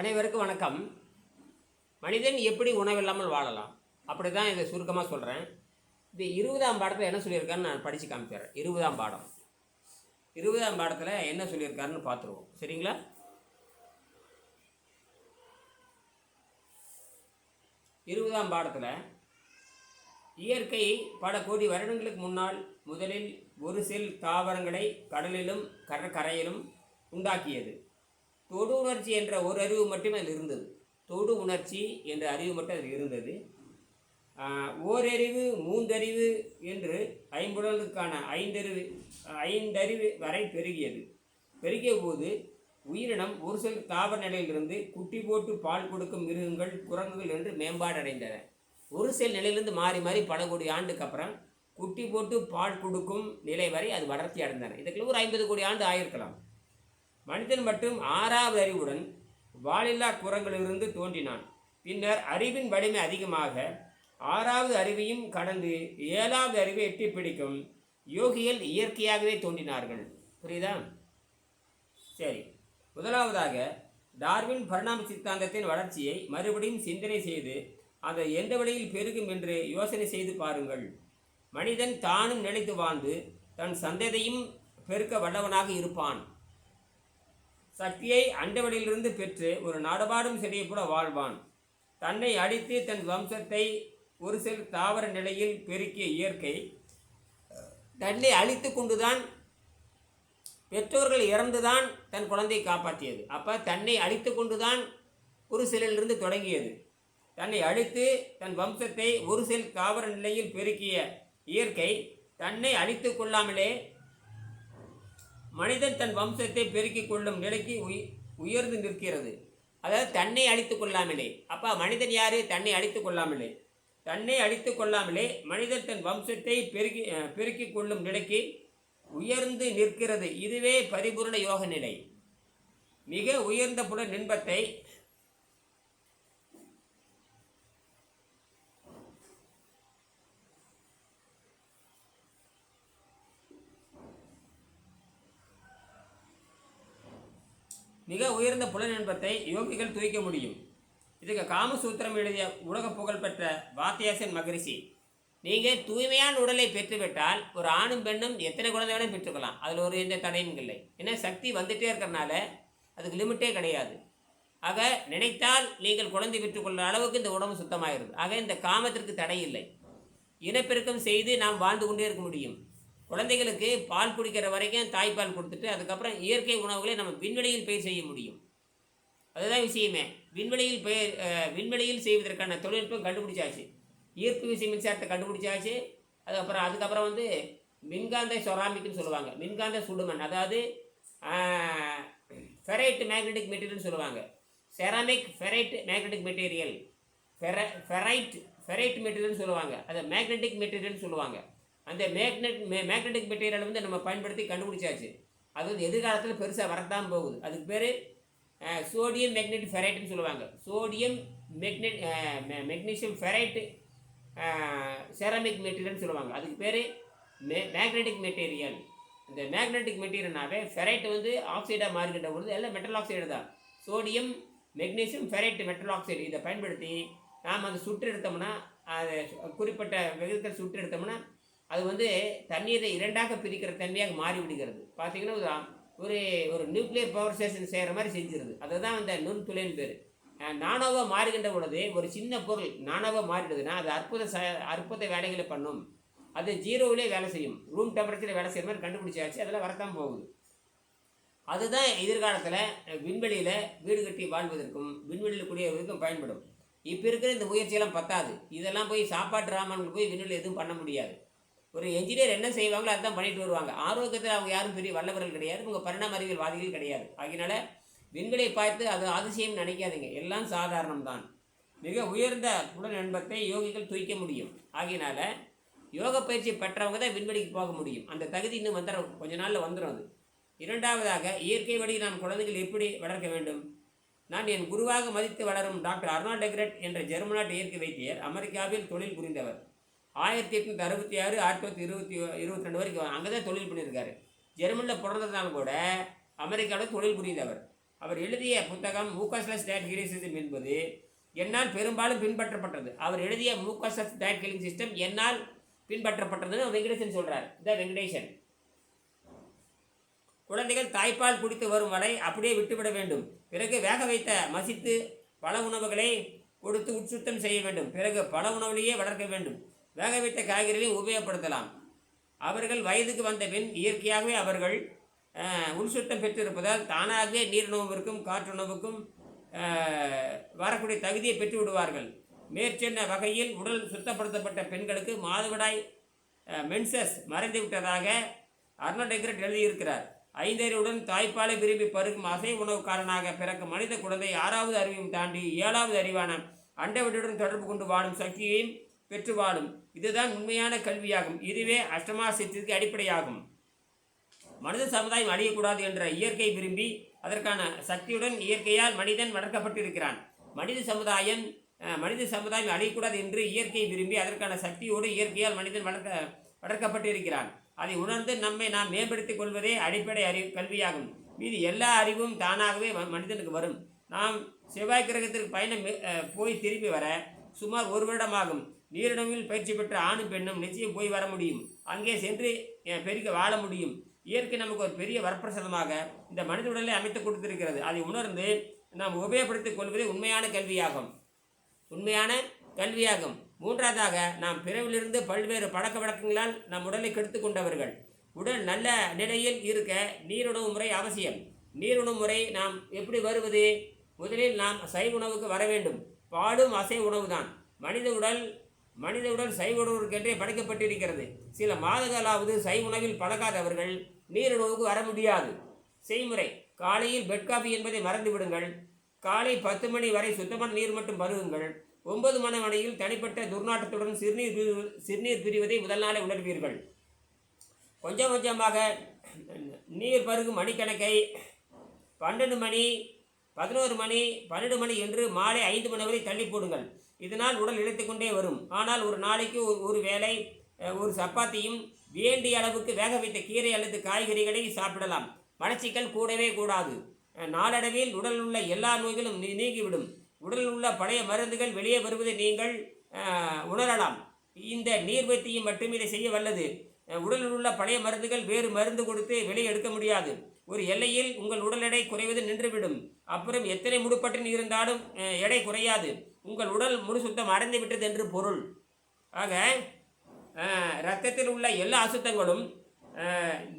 அனைவருக்கும் வணக்கம். மனிதன் எப்படி உணவில்லாமல் வாழலாம்? அப்படி தான் இதை சுருக்கமாக சொல்கிறேன் இது இருபதாம் பாடத்தில் என்ன சொல்லியிருக்காருன்னு நான் படித்து காமிச்சிடுறேன் இருபதாம் பாடம். இருபதாம் பாடத்தில் என்ன சொல்லியிருக்காருன்னு பார்த்துருவோம். சரிங்களா? இருபதாம் பாடத்தில் இயற்கை பல கோடி வருடங்களுக்கு முன்னால் முதலில் ஒரு செல் தாவரங்களை கடலிலும் கடற்கரையிலும் உண்டாக்கியது. தொடு உணர்ச்சி என்ற ஒரு அறிவு மட்டுமே அதில் இருந்தது. தொடு உணர்ச்சி என்ற அறிவு மட்டும் அதில் இருந்தது. ஓரறிவு மூன்றறிவு என்று ஐம்புடலுக்கான ஐந்தறிவு ஐந்தறிவு வரை பெருகியது. பெருகிய போது உயிரினம் ஒரு சில தாவர நிலையிலிருந்து குட்டி போட்டு பால் கொடுக்கும் மிருகங்கள் குரங்குகள் என்று மேம்பாடு அடைந்தன ஒரு சில நிலையிலிருந்து மாறி மாறி பல கோடி ஆண்டுக்கு அப்புறம் குட்டி போட்டு பால் கொடுக்கும் நிலை வரை அது வளர்ச்சி அடைந்தன. இதுக்குள்ள ஒரு ஐம்பது கோடி ஆண்டு ஆயிருக்கலாம். மனிதன் மட்டும் ஆறாவது அறிவுடன் வாலில்லா குரங்களிலிருந்து தோன்றினான். பின்னர் அறிவின் வலிமை அதிகமாக ஆறாவது அறிவையும் கடந்து ஏழாவது அறிவை எட்டி பிடிக்கும் யோகிகள் இயற்கையாகவே தோன்றினார்கள். புரியுதா? சரி. முதலாவதாக டார்வின் பரிணாம சித்தாந்தத்தின் வளர்ச்சியை மறுபடியும் சிந்தனை செய்து அதை எந்த வழியில் பெருகும் என்று யோசனை செய்து பாருங்கள். மனிதன் தானும் நினைத்து வாழ்ந்து தன் சந்ததியும் பெருக்க வல்லவனாக இருப்பான். சக்தியை அண்டவெளியிலிருந்து பெற்று ஒரு நாடுபாடும் செடியை கூட வாழ்வான். தன்னை அடித்து தன் வம்சத்தை ஒரு சில தாவர நிலையில் பெருக்கிய இயற்கை தன்னை அழித்து கொண்டுதான் பெற்றோர்கள் இறந்துதான் தன் குழந்தையை காப்பாற்றியது. அப்போ தன்னை அழித்து கொண்டுதான் ஒரு சிலிலிருந்து தொடங்கியது. தன்னை அழித்து தன் வம்சத்தை ஒரு சில தாவர நிலையில் பெருக்கிய இயற்கை தன்னை அழித்து கொள்ளாமலே மனிதன் தன் வம்சத்தை பெருக்கிக் கொள்ளும் நிலைக்கு உய் உயர்ந்து நிற்கிறது. அதாவது தன்னை அழித்து கொள்ளாமலே. அப்போ மனிதன் யாரு? தன்னை அழித்து கொள்ளாமலே. தன்னை அழித்து கொள்ளாமலே மனிதன் தன் வம்சத்தை பெருக்கி பெருக்கிக் கொள்ளும் நிலைக்கு உயர்ந்து நிற்கிறது. இதுவே பரிபூர்ண யோக நிலை மிக உயர்ந்த புலன் இன்பத்தை மிக உயர்ந்த புலன் இன்பத்தை யோகிகள் துய்க்க முடியும். இதுக்கு காமசூத்திரம் எழுதிய உலக புகழ்பெற்ற வாத்தியாசன் மகரிஷி நீங்கள் தூய்மையான உடலை பெற்றுவிட்டால் ஒரு ஆணும் பெண்ணும் எத்தனை குழந்தை வேணாலும் பெற்றுக்கலாம். அதில் ஒரு எந்த தடையும் இல்லை. ஏன்னா சக்தி வந்துட்டே இருக்கிறனால அதுக்கு லிமிட்டே கிடையாது. ஆக நினைத்தால் நீங்கள் குழந்தை பெற்றுக்கொள்கிற அளவுக்கு இந்த உடம்பு சுத்தமாயிருது. ஆக இந்த காமத்திற்கு தடை இல்லை. இனப்பெருக்கம் செய்து நாம் வாழ்ந்து கொண்டே இருக்க முடியும். குழந்தைகளுக்கு பால் குடிக்கிற வரைக்கும் தாய்ப்பால் கொடுத்துட்டு அதுக்கப்புறம் இயற்கை உணவுகளை நம்ம விண்வெளியில் பயிர் செய்ய முடியும். அதுதான் விஷயமே. விண்வெளியில் பெயர் விண்வெளியில் செய்வதற்கான தொழில்நுட்பம் கண்டுபிடிச்சாச்சு. ஈர்ப்பு விசை மின்சாரத்தை கண்டுபிடிச்சாச்சு. அதுக்கப்புறம் அதுக்கப்புறம் வந்து மின்காந்த சொராமிக்னு சொல்லுவாங்க. மின்காந்த சுடுமண். அதாவது ஃபெரைட் மேக்னெட்டிக் மெட்டீரியல்னு சொல்லுவாங்க. Ceramic ferrite magnetic material. ஃபெர ferrite ferrite மெட்டீரியல்னு சொல்லுவாங்க. அதை மேக்னெட்டிக் மெட்டீரியல்னு சொல்லுவாங்க. அந்த மேக்னெட் மே மேக்னெட்டிக் மெட்டீரியலை வந்து நம்ம பயன்படுத்தி கண்டுபிடிச்சாச்சு. அது வந்து எதிர்காலத்தில் பெருசாக வரத்தான் போகுது. அதுக்கு பேர் சோடியம் மேக்னெட் ஃபெரைட்னு சொல்லுவாங்க. Sodium magnet magnesium ferrite ceramic மெட்டீரியல்னு சொல்லுவாங்க. அதுக்கு பேர் மே மேக்னெட்டிக் மெட்டீரியல் இந்த மேக்னெட்டிக் மெட்டீரியல்னாவே ஃபெரைட் வந்து ஆக்சைடாக மாறிக்கிட்ட பொழுது எல்லாம் மெட்டல் ஆக்சைடு தான். Sodium magnesium ferrite metal oxide இதை பயன்படுத்தி நாம் அதை சுட்டு எடுத்தோம்னா அதை குறிப்பிட்ட விகிதத்தில் சுட்டு எடுத்தோம்னா அது வந்து தண்ணீரை இரண்டாக பிரிக்கிற தன்மையாக மாறி விடுகிறது. பார்த்தீங்கன்னா ஒரு ஒரு ஒரு நியூக்ளியர் பவர் ஸ்டேஷன் செய்கிற மாதிரி செஞ்சிருது. அதுதான் அந்த நுண்துளைன்னு பேர். நானோவாக மாறுகின்ற பொழுது ஒரு சின்ன பொருள் நானோவாக மாறிடுதுன்னா அது அற்புத ச அற்புத வேலைகளை பண்ணும். அது ஜீரோவிலே வேலை செய்யும். ரூம் டெம்பரேச்சரில் வேலை செய்கிற மாதிரி கண்டுபிடிச்சாச்சு அதெல்லாம் வரத்தான் போகுது. அதுதான் எதிர்காலத்தில் விண்வெளியில் வீடு கட்டி வாழ்வதற்கும் விண்வெளியில் குடியேறுவதற்கும் பயன்படும். இப்போ இருக்கிற இந்த முயற்சியெல்லாம் பத்தாது. இதெல்லாம் போய் சாப்பாட்டு ராமனுக்கு போய் விண்வெளியில் எதுவும் பண்ண முடியாது. ஒரு என்ஜினியர் என்ன செய்வாங்களோ அதுதான் பண்ணிட்டு வருவாங்க. ஆரோக்கியத்தில் அவங்க யாரும் பெரிய வல்லவர்கள் கிடையாது. உங்கள் பரிணாம அறிவியல் வாதிகள் கிடையாது. ஆகினால விண்வெளியை பார்த்து அது அதிசயம் நினைக்காதீங்க. எல்லாம் சாதாரணம் தான் மிக உயர்ந்த உடல் இன்பத்தை யோகிகள் தூய்க்க முடியும். ஆகினால யோக பயிற்சி பெற்றவங்க தான் விண்வெளிக்கு போக முடியும். அந்த தகுதி இன்னும் வந்துடும் கொஞ்ச நாளில் வந்துடும் அது. இரண்டாவதாக இயற்கை வழி நாம் குழந்தைகள் எப்படி வளர்க்க வேண்டும்? நான் என் குருவாக மதித்து வளரும் டாக்டர் அர்னால்ட் டெக்ரெட் என்ற ஜெர்மநாட்டு இயற்கை வைத்தியர் அமெரிக்காவில் தொழில் புரிந்தவர். ஆயிரத்தி எட்நூற்றி அறுபத்தி ஆறு ஆயிரத்தி தொள்ளாயிரத்தி இருபத்தி இருபத்தி ரெண்டு வரைக்கும் அங்கே தான் தொழில் பண்ணியிருக்காரு ஜெர்மனியில் பிறந்ததுனால கூட அமெரிக்காவில் தொழில் புரிந்தவர். அவர் எழுதிய புத்தகம் மூக்கஸ்லஸ் டேட் ஹீலிங் சிஸ்டம் என்பது என்னால் பெரும்பாலும் பின்பற்றப்பட்டது. அவர் எழுதிய மூக்கஸ்லஸ் டேட் ஹீலிங் சிஸ்டம் என்னால் பின்பற்றப்பட்டதுன்னு வெங்கடேசன் சொல்கிறார் இந்த வெங்கடேசன். குழந்தைகள் தாய்ப்பால் குடித்து வரும் வரை அப்படியே விட்டுவிட வேண்டும். பிறகு வேக வைத்த மசித்து பல உணவுகளை கொடுத்து உட்சுத்தம் செய்ய வேண்டும். பிறகு பல உணவுலேயே வளர்க்க வேண்டும். வேக காய்கறிகளையும் உபயோகப்படுத்தலாம். அவர்கள் வயதுக்கு வந்த பின் இயற்கையாகவே அவர்கள் அஹ், உள்சுத்தம் பெற்றிருப்பதால் தானாகவே நீருணவுக்கும் காற்றுணவுக்கும் வரக்கூடிய தகுதியை பெற்று விடுவார்கள் மேற்சென்ன வகையில் உடல் சுத்தப்படுத்தப்பட்ட பெண்களுக்கு மாதவிடாய் மென்சஸ் மறைந்து விட்டதாக அர்னால்ட் எழுதியிருக்கிறார். ஐந்தறிவுடன் தாய்ப்பாலை விரும்பி பருகும் அசை உணவுக்காரனாக பிறக்கும் மனித குழந்தை ஆறாவது அறிவையும் தாண்டி ஏழாவது அறிவான அண்டவெளியுடன் தொடர்பு கொண்டு வாழும் சக்தியையும் பெற்று வாழும் இதுதான் உண்மையான கல்வியாகும். இதுவே அஷ்டமா சித்திற்கு அடிப்படையாகும். மனித சமுதாயம் அழியக்கூடாது என்ற இயற்கை விரும்பி அதற்கான சக்தியுடன் இயற்கையால் மனிதன் வளர்க்கப்பட்டிருக்கிறான். மனித சமுதாயம் மனித சமுதாயம் அழியக்கூடாது என்று இயற்கை விரும்பி அதற்கான சக்தியோடு இயற்கையால் மனிதன் வளர்க்க வளர்க்கப்பட்டிருக்கிறான். அதை உணர்ந்து நம்மை நாம் மேம்படுத்திக் கொள்வதே அடிப்படை அறிவு கல்வியாகும். மீது எல்லா அறிவும் தானாகவே மனிதனுக்கு வரும். நாம் செவ்வாய் கிரகத்திற்கு பயணம் போய் திரும்பி வர சுமார் ஒரு வருடமாகும். நீரிடமில் பயிற்சி பெற்ற ஆணும் பெண்ணும் நிச்சயம் போய் வர முடியும். அங்கே சென்று பெருக வாழ முடியும். இயற்கை நமக்கு ஒரு பெரிய வரப்பிரசாதமாக இந்த மனித உடலை அமைத்து கொடுத்திருக்கிறது. அதை உணர்ந்து நாம் உபயோகப்படுத்திக் கொள்வதே உண்மையான கல்வியாகும். உண்மையான கல்வியாகும். மூன்றாவதாக நாம் பிறவிலிருந்து பல்வேறு பழக்க வழக்கங்களால் நம் உடலை கெடுத்து கொண்டவர்கள். உடல் நல்ல நிலையில் இருக்க நீருணவு முறை அவசியம். நீருணவு முறை நாம் எப்படி வருவது? முதலில் நாம் சைவ உணவுக்கு வர வேண்டும். பாலும் உணவு உணவுதான். மனித உடல் மனித உடல் சைவ உணவுக்கென்றே படைக்கப்பட்டிருக்கிறது. சில மாதங்களாவது சைவ உணவில் பழகாதவர்கள் நீருணவுக்கு வர முடியாது. செய்முறை காலையில் பெட் காஃபி என்பதை மறந்து விடுங்கள். காலை பத்து மணி வரை சுத்தமான நீர் மட்டும் பருகுங்கள். ஒன்பது மணி வரையில் தனிப்பட்ட துர்நாற்றத்துடன் சிறுநீர் சிறுநீர் பிரிவதை முதல் நாளே உணர்வீர்கள். கொஞ்சம் கொஞ்சமாக நீர் பருகும் மணிக்கணக்கை பன்னெண்டு மணி பதினோரு மணி பன்னெண்டு மணி என்று மாலை ஐந்து மணி வரை தள்ளி போடுங்கள். இதனால் உடல் இழைத்துக் கொண்டே வரும். ஆனால் ஒரு நாளைக்கு ஒரு ஒரு வேளை ஒரு சப்பாத்தியும் வேண்டிய அளவுக்கு வேக வைத்த கீரை அல்லது காய்கறிகளை சாப்பிடலாம். மலச்சிக்கல் கூடவே கூடாது. நாளடைவில் உடலில் உள்ள எல்லா நோய்களும் நீ- நீங்கிவிடும். உடலில் உள்ள பழைய மருந்துகள் வெளியே வருவதை நீங்கள் உணரலாம். இந்த நீர்வத்தியும் மட்டும் இதை செய்ய வல்லது. உடலில் உள்ள பழைய மருந்துகள் வேறு மருந்து கொடுத்து வெளியே எடுக்க முடியாது. ஒரு எல்லையில் உங்கள் உடல் எடை குறைவது நின்றுவிடும். அப்புறம் எத்தனை முடுப்பட்டின் இருந்தாலும் எடை குறையாது. உங்கள் உடல் முழு சுத்தம் அடைந்து விட்டது என்று பொருள். ஆக இரத்தத்தில் ரத்தத்தில் உள்ள எல்லா அசுத்தங்களும்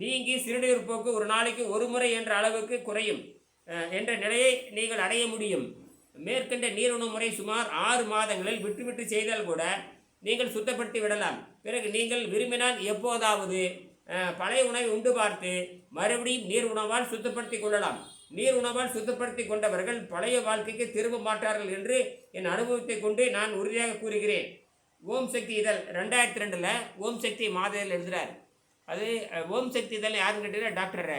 நீங்கி சிறுநீர் போக்கு ஒரு நாளைக்கு ஒரு முறை என்ற அளவுக்கு குறையும் என்ற நிலையை நீங்கள் அடைய முடியும். மேற்கண்ட நீரணு முறை சுமார் ஆறு மாதங்களில் விட்டு செய்தால் கூட நீங்கள் சுத்தப்படுத்தி விடலாம். பிறகு நீங்கள் விரும்பினால் எப்போதாவது பழைய உணவை உண்டு பார்த்து மறுபடியும் நீர் உணவால் சுத்தப்படுத்தி கொள்ளலாம். நீர் உணவால் சுத்தப்படுத்தி கொண்டவர்கள் பழைய வாழ்க்கைக்கு திரும்ப மாட்டார்கள் என்று என் அனுபவத்தை கொண்டு நான் உறுதியாக கூறுகிறேன். ஓம் சக்தி இதழ் ரெண்டாயிரத்தி ரெண்டில் ஓம் சக்தி மாதையில் எழுதுகிறார் அது ஓம் சக்தி இதழ் யாருன்னு கேட்டீங்கன்னா டாக்டர்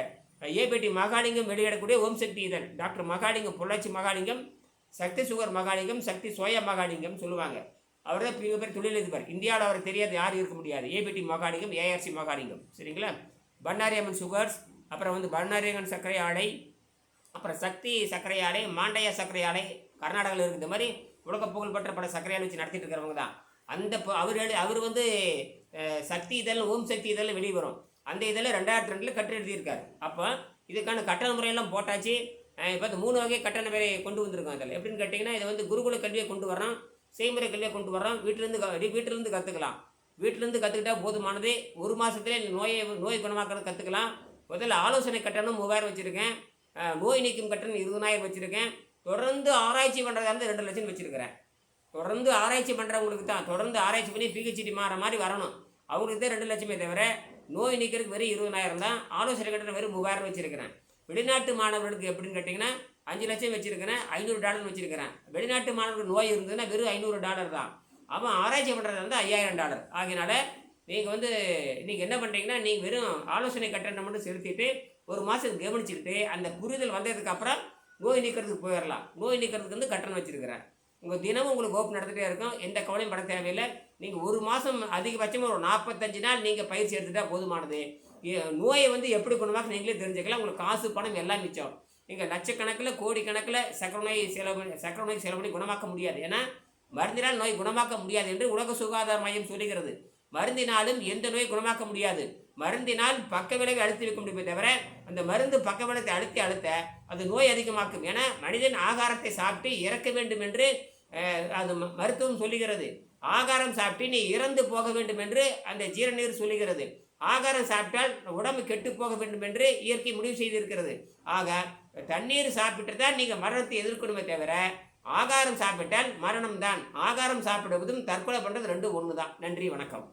ஏபிடி மகாலிங்கம் வெளியிடக்கூடிய ஓம் சக்தி இதழ். Doctor Mahalingam Pollachi Mahalingam Sakthi sugar Mahalingam Sakthi soya Mahalingam சொல்லுவாங்க. அவர் தான் மிகப்பெரிய தொழிலதிபர். இந்தியாவில் அவர் தெரியாது யாரும் இருக்க முடியாது. ABT Mahalingam ARC Mahalingam. சரிங்களா? பன்னாரியம்மன் சுகர்ஸ் அப்புறம் வந்து பன்னாரியம்மன் சர்க்கரை ஆலை அப்புறம் சக்தி சர்க்கரை ஆலை மாண்டைய சர்க்கரை ஆலை கர்நாடகாவில் இருக்குது. இந்த மாதிரி உலக புகழ்பெற்ற பல சர்க்கரை ஆலை வச்சு நடத்திட்டு இருக்கிறவங்க தான். அந்த ப- அவர் எழு- அவர் வந்து சக்தி இதழ் ஓம் சக்தி இதழில் வெளியே வரும் அந்த இதில் ரெண்டாயிரத்தி ரெண்டில் கட்டு எழுதியிருக்காரு. அப்போ இதுக்கான கட்டண முறையெல்லாம் போட்டாச்சு. இப்போ இந்த மூணு வகை கட்டண முறையை கொண்டு வந்திருக்கோம் அதில் எப்படின்னு கேட்டிங்கன்னா இதை வந்து குருகுல கல்வியை கொண்டு வரோம் செய்முறை கல்வியை கொண்டு வரோம் வீட்டிலேருந்து வீட்டிலேருந்து கற்றுக்கலாம் வீட்டிலேருந்து கற்றுக்கிட்டா போதுமானது. ஒரு மாதத்துலேயே நோயை நோய் குணமாக்கிறது கற்றுக்கலாம் முதல்ல ஆலோசனை கட்டணம் மூவாயிரம் வச்சுருக்கேன். நோய் நீக்கும் கட்டணம் இருபதாயிரம் வச்சுருக்கேன். தொடர்ந்து ஆராய்ச்சி பண்ணுறதா இருந்து ரெண்டு லட்சம் வச்சுருக்கிறேன். தொடர்ந்து ஆராய்ச்சி பண்ணுறவங்களுக்கு தான் தொடர்ந்து ஆராய்ச்சி பண்ணி பிஹெச்டி மாற மாதிரி வரணும். அவங்களுக்கு தான் ரெண்டு லட்சமே தவிர நோய் நீக்கிறதுக்கு வெறும் இருபதாயிரம் தான். ஆலோசனை கட்டணம் வெறும் மூவாயிரம் வச்சுருக்கிறேன். வெளிநாட்டு மாணவர்களுக்கு எப்படின்னு கேட்டிங்கன்னா அஞ்சு லட்சம் வச்சுருக்கிறேன் ஐநூறு டாலர் வச்சுருக்கிறேன். வெளிநாட்டு மாணவர்கள் நோய் இருந்ததுன்னா வெறும் ஐநூறு டாலர் தான். அவன் ஆராய்ச்சி பண்ணுறது வந்து ஐயாயிரம் டாலர். ஆகினால நீங்கள் வந்து நீங்கள் என்ன பண்ணுறீங்கன்னா நீங்கள் வெறும் ஆலோசனை கட்டணம் மட்டும் செலுத்திட்டு ஒரு மாதம் கவனிச்சுக்கிட்டு அந்த புரிதல் வந்ததுக்கு அப்புறம் நோய் நீக்கிறதுக்கு போயிடலாம். நோய் நீக்கிறதுக்கு வந்து கட்டணம் வச்சுருக்கிறேன். உங்கள் தினமும் உங்களுக்கு வகுப்பு நடந்துகிட்டே இருக்கும். எந்த கவலையும் பட தேவையில்லை. நீங்கள் ஒரு மாதம் அதிகபட்சமாக ஒரு நாற்பத்தஞ்சு நாள் நீங்கள் பயிற்சி எடுத்துட்டா போதுமானது. நோயை வந்து எப்படி கொண்டு நீங்களே தெரிஞ்சுக்கலாம். உங்களுக்கு காசு பணம் எல்லாம் மிச்சம். நீங்கள் லட்சக்கணக்கில் கோடிக்கணக்கில் சக்கர நோய் செலவு சக்கர நோய் செலவு பண்ணி குணமாக்க முடியாது. ஏன்னா மருந்தினால் நோய் குணமாக்க முடியாது என்று உலக சுகாதார மையம் சொல்லுகிறது. மருந்தினாலும் எந்த நோய் குணமாக்க முடியாது. மருந்தினால் பக்க விளைவை அழுத்தி வைக்க முடியுமே தவிர அந்த மருந்து பக்க விளைவை அழுத்தி அழுத்த அது நோய் அதிகமாக்கும். ஏன்னா மனிதன் ஆகாரத்தை சாப்பிட்டு இறக்க வேண்டும் என்று அது ம- மருத்துவம் சொல்லுகிறது. ஆகாரம் சாப்பிட்டு நீ இறந்து போக வேண்டும் என்று அந்த ஜீரநீர் சொல்லுகிறது. ஆகாரம் சாப்பிட்டால் உடம்பு கெட்டு போக வேண்டும் என்று இயற்கை முடிவு செய்திருக்கிறது. ஆக தண்ணீர் சாப்பிட்டு தான் நீங்கள் மரணத்தை எதிர்க்கணுமே தவிர ஆகாரம் சாப்பிட்டால் மரணம் தான் ஆகாரம் சாப்பிடுவதும் தற்கொலை பண்ணுறது ரெண்டும் ஒன்று தான் நன்றி வணக்கம்.